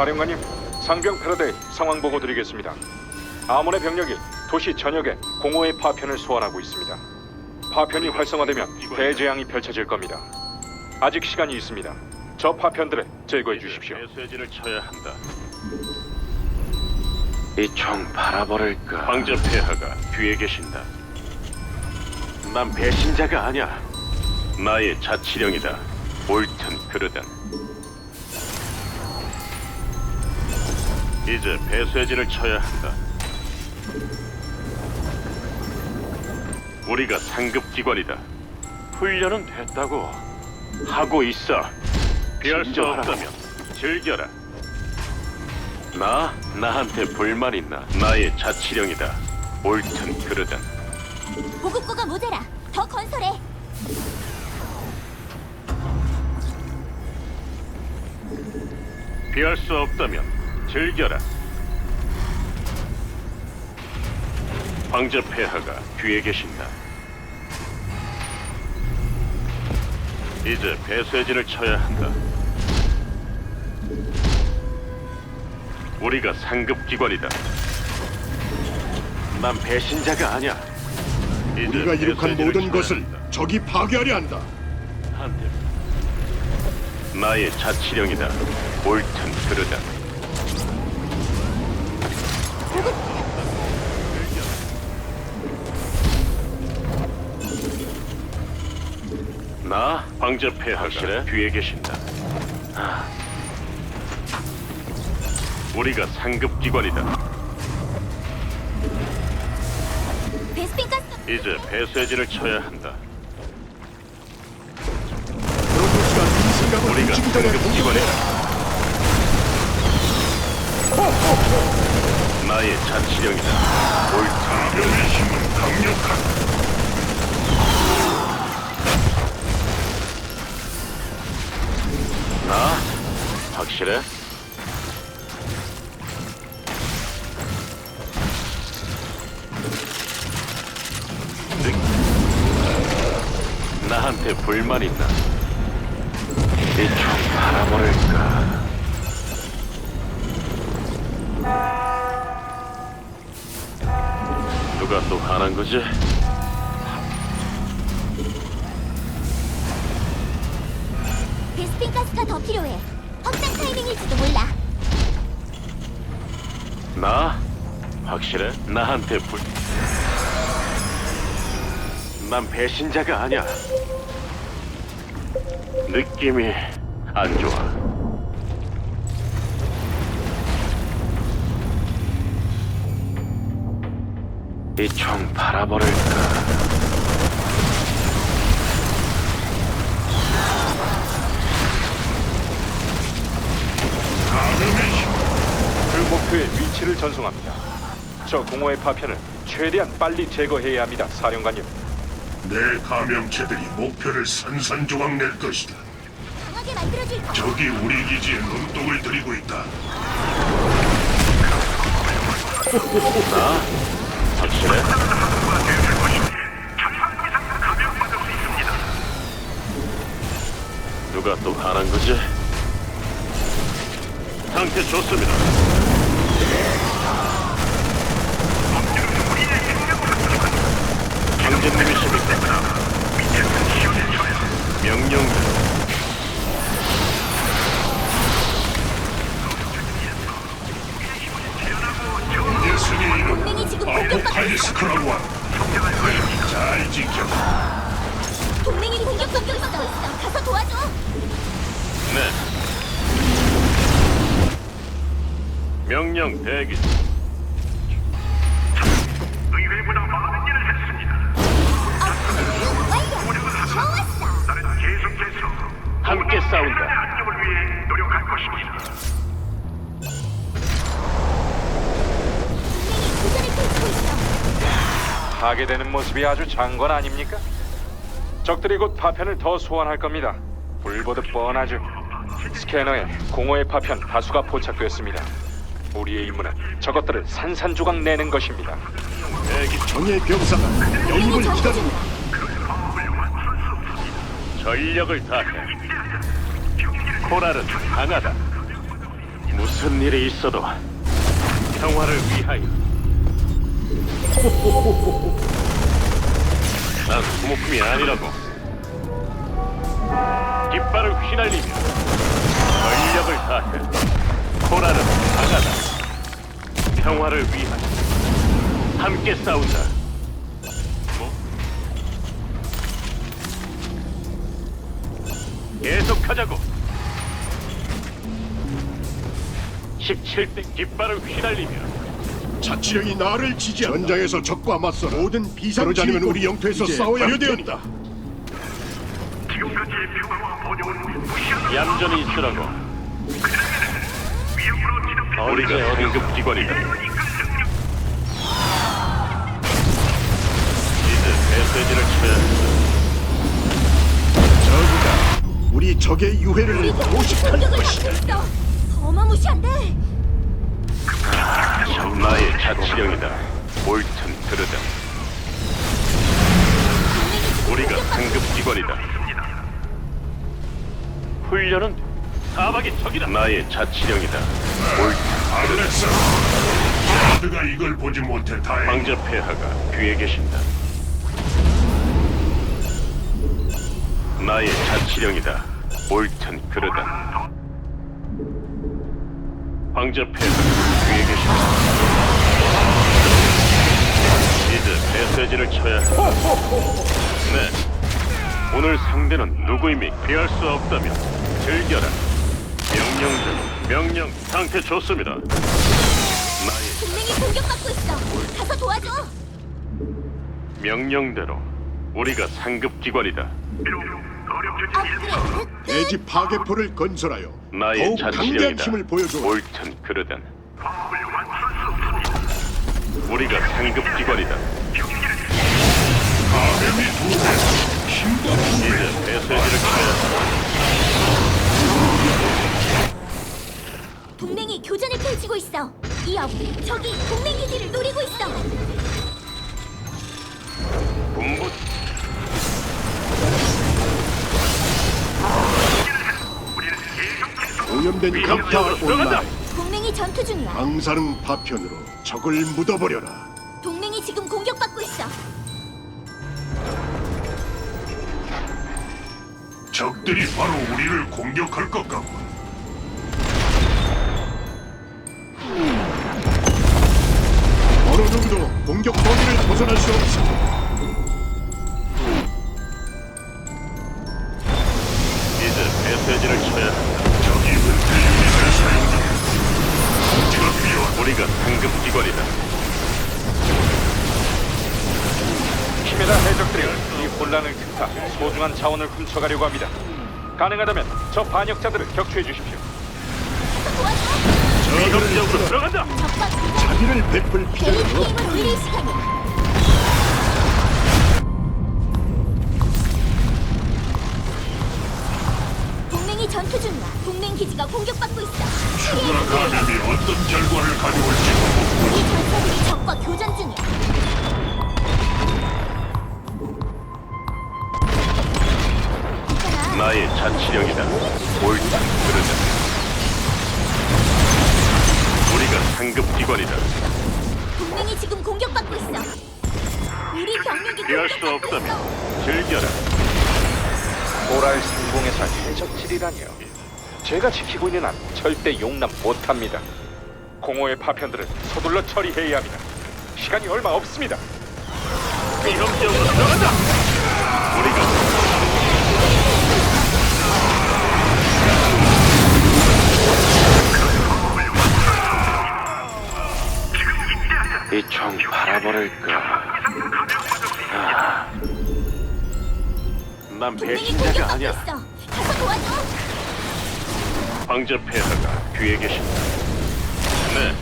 사령관님, 상병 패러데이 상황 보고 드리겠습니다. 아몬의 병력이 도시 전역에 공허의 파편을 소환하고 있습니다. 파편이 활성화되면 대재앙이 펼쳐질 겁니다. 아직 시간이 있습니다. 저 파편들을 제거해 주십시오. 메시지를 쳐야 한다. 이 총 바라버릴까? 황제 폐하가 뒤에 계신다. 난 배신자가 아니야. 나의 자치령이다. 옳든 그르든. 이제 배쇄진을 쳐야 한다. 우리가 상급 기관이다. 훈련은 됐다고 하고 있어. 피할 수 진정하라. 없다면 즐겨라. 나 나한테 불만 있나? 나의 자치령이다. 옳든 그르든. 보급고가 모자라. 더 건설해. 피할 수 없다면 즐겨라. 황제 폐하가 뒤에 계신다. 이제 배쇄진을 쳐야 한다. 우리가 상급 기관이다. 난 배신자가 아니야. 이제 우리가 이룩한 배쇄진을 모든 쳐야 것을 한다. 적이 파괴하려 한다. 한 대. 나의 자치령이다. 옳든 그르든. 나 황제 폐하가 확실해? 뒤에 계신다. 아. 우리가 상급 기관이다. 베스핀 가스 이제 배쇄진을 쳐야 한다. 우리가 상급 기관이다. 나의 자치령이다. 옳다. 힘은 강력한 나 확실해? 나한테 불만 있나? 이총 바라버릴까? 거지? 베스핀 가스가 더 필요해. 확장 타이밍일지도 몰라. 나 확실해? 나한테 불. 난 배신자가 아니야. 느낌이 안 좋아. 이 총 바라버릴까? 그 목표의 위치를 전송합니다. 저 공허의 파편을 최대한 빨리 제거해야 합니다, 사령관님. 내 감염체들이 목표를 산산조각 낼 것이다. 강하게 만들어줄 거. 적이 우리 기지에 눈독을 들이고 있다. 확실해? 누가 또 화난 거지? 상태 좋습니다. 황제님이십니까? 명령대로 있어. 아포칼리스크라고 한다. 잘 지켜. 동맹이 공격받고 있어. 가서 도와줘. 네. 명령 대기. 의회보다 많은 일을 했습니다. 완료. 좋았어. 나는 계속해서 함께 싸운다. 안녕을 위해 노력할 것입니다. 동맹이 교전을 펼치고 있어. 파괴되는 모습이 아주 장관 아닙니까? 적들이 곧 파편을 더 소환할 겁니다. 불보듯 뻔하죠. 스캐너에 공허의 파편 다수가 포착됐습니다. 우리의 임무는 저것들을 산산조각 내는 것입니다. 정의 병사가 영입을 기다린다. 전력을 다해. 코랄은 강하다. 무슨 일이 있어도 평화를 위하여. 난 소모품이 아니라고. 깃발을 휘날리며 전력을 다해. 코랄은 강하다. 평화를 위하여. 함께 싸운다. 뭐? 계속하자고. 17대 깃발을 휘날리며 자치령이 나를 지지한다. 전장에서 적과 맞서 모든 비상지 않으면 우리 영토에서 싸워야 되었다. 지금까지의 평화와 번영은 무시하다. 얌전히 있으라고. 위협으로 우리가 긴급 기관이다. 이제 메시지를 쳐야 저그가 우리 적의 유해를 공격을 것이다. 어마무시한데. 나의 자치령이다. 옳든 그르든 우리가 상급 기관이다. 훈련은 사박의 적이다. 나의 자치령이다. 옳든 알렉사, 자드가 이걸 보지 못해 다행. 황제 폐하가 뒤에 계신다. 나의 자치령이다. 옳든 그르든 황제 폐하가 메시지를 쳐야 한다. 네. 오늘 상대는 누구임이 피할 수 없다면 즐겨라. 명령대로 명령 상태 좋습니다. 나의 동맹이 공격받고 있어. 가서 도와줘. 명령대로 우리가 상급 기관이다. 업그레이드. 대지 파괴포를 건설하여 나의 더욱 강대한 자치령이다. 힘을 보여줘. 옳든 그르든 우리가 상급 기관이다. 감염이 두 배, 힘도 두 배. 이제 메시지를 쳐야 동맹이 교전을 펼치고 있어. 이업, 적이 동맹 기지를 노리고 있어. 군부 오염된 위협 강타 들어간다. 온라인 동맹이 전투 중이야. 방사능 파편으로 적을 묻어버려라. 동맹이 지금 공격받고 있어. 적들이 바로 우리를 공격할 것 같군. 어느 누구도 공격 범위를 벗어날 수 없어. 훔쳐가려고 합니다. 가능하다면 저 반역자들을 격추해 주십시오. 지역으로 들어간다. 자비를 베풀 필요는 없. 동맹이 전투 중이야. 동맹 기지가 공격받고 있어. 추가 감염이 어떤 결과를 가져올지 우리 전사들이 적과 교전 중이야. 나의 자치령이다. 옳든 그르든 우리가 상급 기관이다. 동맹이 지금 공격받고 있어. 우리 병력이 피할 수 공격받고. 없다면 즐겨라. 보랄 상공에서 해적질이라니요. 제가 지키고 있는 한 절대 용납 못합니다. 공허의 파편들은 서둘러 처리해야 합니다. 시간이 얼마 없습니다. 위협 지역으로 들어간다. 우리가 이총 바라버릴까? 난 동맹이 배신자가 공격받고 아니야. 있어. 가서 도와줘. 황제 폐하가 뒤에 계신다. 네.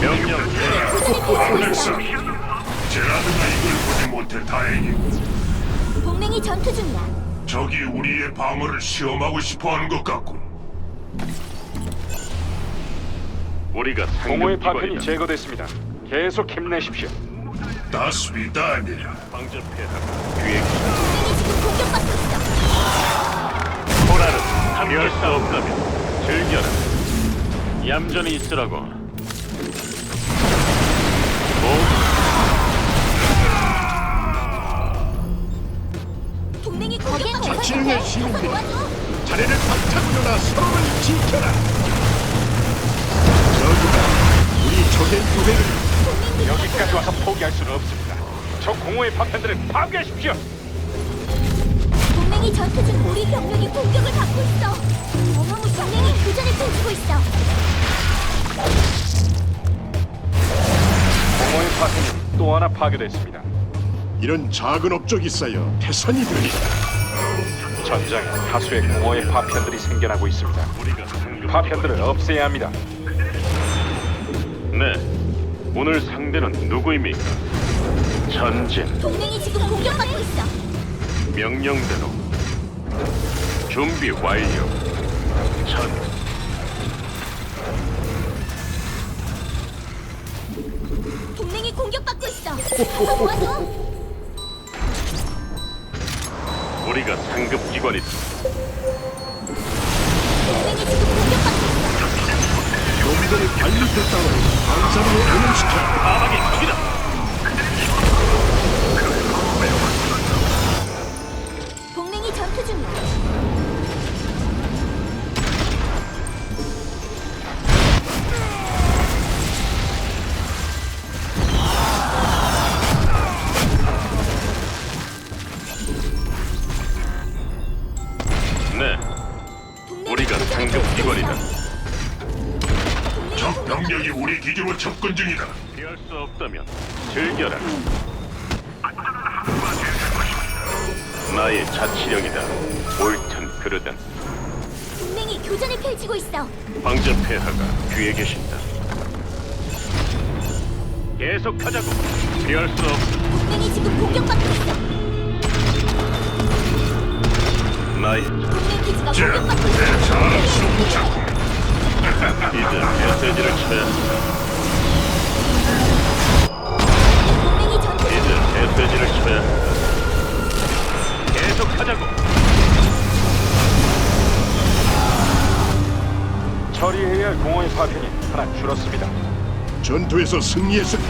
명령 알렉사, 제라드가 이걸 보지 못해 다행이고 동맹이 전투 중이야. 적이 우리의 방어를 시험하고 싶어하는 것 같군. 우리가 공허의 상급 파편이 기관이다. 제거됐습니다. 계속 힘내십시오. 다스비다니. 방접해하고 뒤에 동맹이 지금 공격받고 있어. 호라는 수 없다면 즐겨라. 얌전히 있으라고. 공격받고 있어. 자치령의 시민들이. 도와줘. 자네를 박차고 일어나 서로를 지켜라. 저주가 우리 적의 유해를 여기까지 와서 포기할 수는 없습니다. 저 공허의 파편들을 파괴하십시오. 동맹이 전투 중 우리 병력이 공격을 받고 있어. 어마무 동맹이 교전을 펼치고 있어. 공허의 파편이 또 하나 파괴됐습니다. 이런 작은 업적이 쌓여 태산이 되리라. 전장에 다수의 공허의 파편들이 생겨나고 있습니다. 파편들을 없애야 합니다. 네. 오늘 상대는 누구입니까? 전진 동맹이 지금 공격받고 있어. 명령대로 준비 완료. 전 동맹이 공격받고 있어. 가서 우리가 상급 기관이다. 동맹이 지금 공격받고 있어. 놈들의 발밑을 따로 방사능을 오염시켜 사막의 적이다. 동맹이 전투 중이야. 자치령이다. 옳든 그르든 동맹이 교전을 펼치고 있어. 황제 폐하가 뒤에 계신다. 계속하자고. 피할 수 없. 동맹이 지금 공격받고 있어. 나의 동맹 기지가 공격받고 있어. 이제 메시지를 쳐야 한다. 동맹이 전투 중 이제 메시지를 쳐야 한다. 계속하자고. 처리해야 할 공허의 파편이 하나 줄었습니다. 전투에서 승리했으니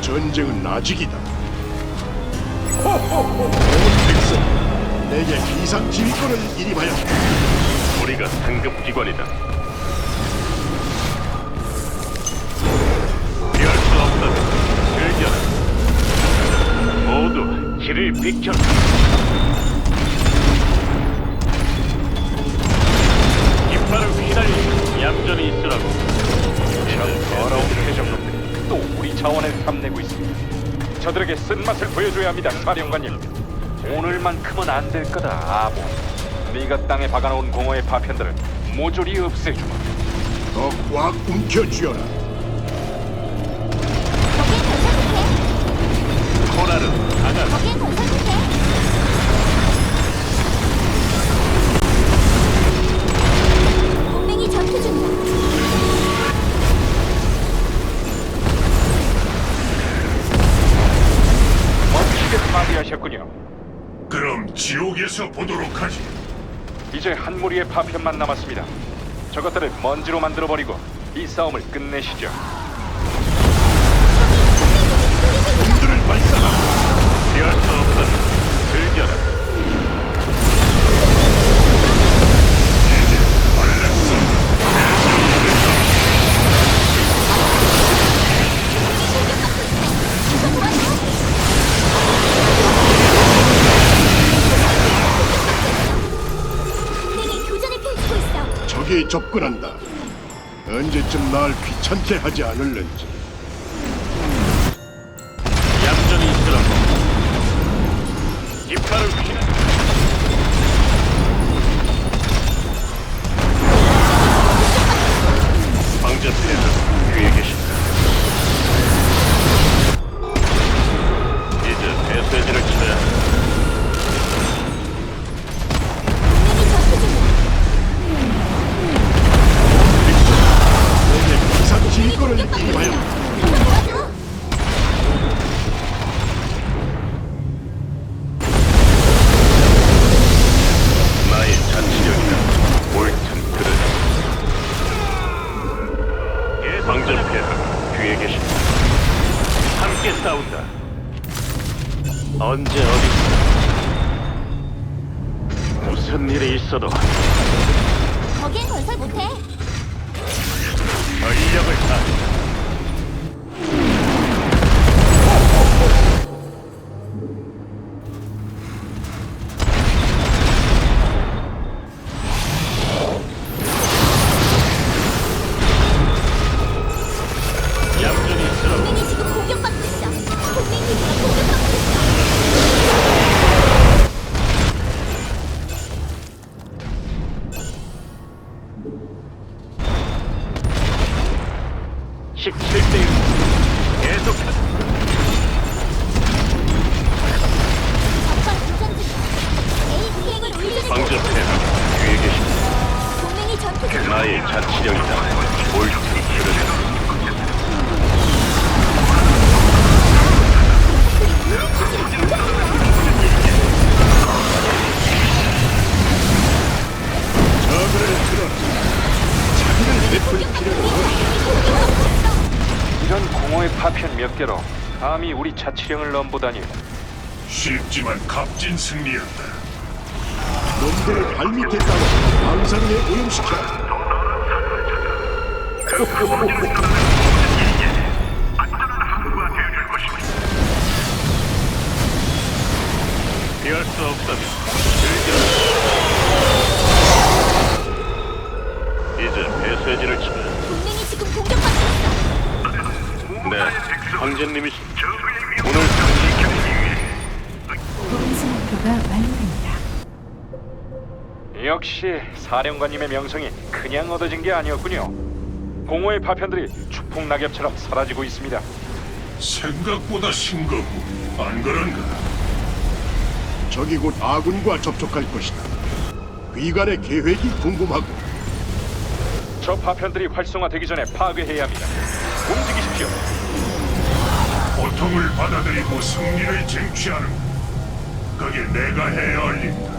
전쟁은 아직이다. 호호호! 온 백성, 내게 비상 지휘권을 이임하여 우리가 상급 기관이다. 피할 수 없다면 즐겨라. 모두 길을 비켜. 깃 얌전히 있으라고. 더러운 해적놈들이 또 우리 자원을 탐내고 있습니다. 저들에게 쓴맛을 보여줘야 합니다, 사령관님. 오늘만큼은 안 될 거다, 아보. 네가 땅에 박아놓은 공허의 파편들을 모조리 없애주마. 더 꽉 움켜쥐어라. 파편만 남았습니다. 저것들을 먼지로 만들어버리고 이 싸움을 끝내시죠. 접근한다. 언제쯤 날 귀찮게 하지 않을는지. 자치령을 넘보다니 쉽지만 값진 승리였다. 놈들을 발밑에 따라 망상에 오염시켜. 역시 사령관님의 명성이 그냥 얻어진 게 아니었군요. 공허의 파편들이 추풍 낙엽처럼 사라지고 있습니다. 생각보다 싱겁고 안 그런가? 적이 곧 아군과 접촉할 것이다. 위관의 계획이 궁금하고 저 파편들이 활성화되기 전에 파괴해야 합니다. 움직이십시오. 고통을 받아들이고 승리를 쟁취하는 것. 그게 내가 해야 할 일이다.